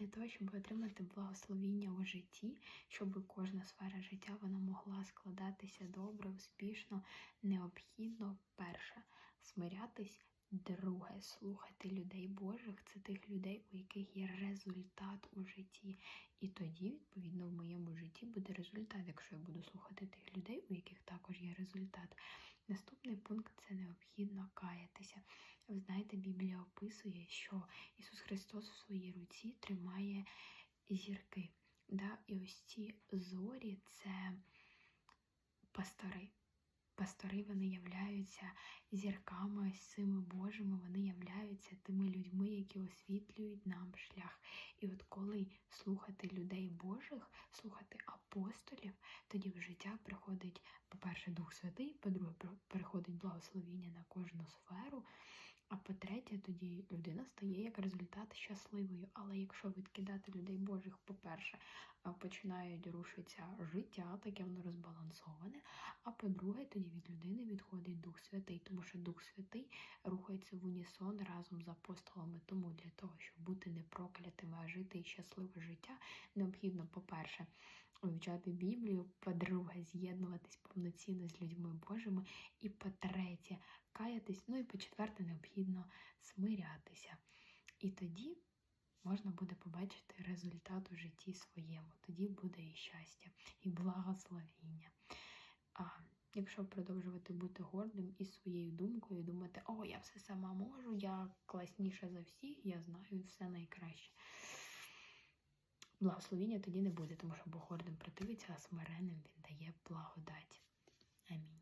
для того, щоб отримати благословіння у житті, щоб кожна сфера життя вона могла складатися добре, успішно, необхідно перше смирятись. Друге, слухати людей Божих, це тих людей, у яких є результат у житті. І тоді, відповідно, в моєму житті буде результат, якщо я буду слухати тих людей, у яких також є результат. Наступний пункт це необхідно каятися. Ви знаєте, Біблія описує, що Ісус Христос в своїй руці тримає зірки. Да? І ось ці зорі це пастори. Пастори вони являються зірками ось цими Божими, вони являються тими людьми, які освітлюють нам шлях. І от коли слухати людей Божих, слухати апостолів, тоді в життя приходить, по-перше, Дух Святий, по-друге, благословіння на кожну сферу. А по-третє, тоді людина стає як результат щасливою. Але якщо відкидати людей Божих, по-перше, починають рушитися життя, таке воно розбалансоване. А по-друге, тоді від людини відходить Дух Святий, тому що Дух Святий рухається в унісон разом з апостолами. Тому для того, щоб бути не проклятими, а жити щасливе життя, необхідно, по-перше, вивчати Біблію, по-друге, з'єднуватись повноцінно з людьми Божими, і по-третє, каятись, ну і по-четверте, необхідно смирятися. І тоді можна буде побачити результат у житті своєму. Тоді буде і щастя, і благословіння. А якщо продовжувати бути гордим і своєю думкою, думати, о, я все сама можу, я класніша за всіх, я знаю все найкраще. Благословіння тоді не буде, тому що Бог гордим противиться, а смиренним він дає благодать. Амінь.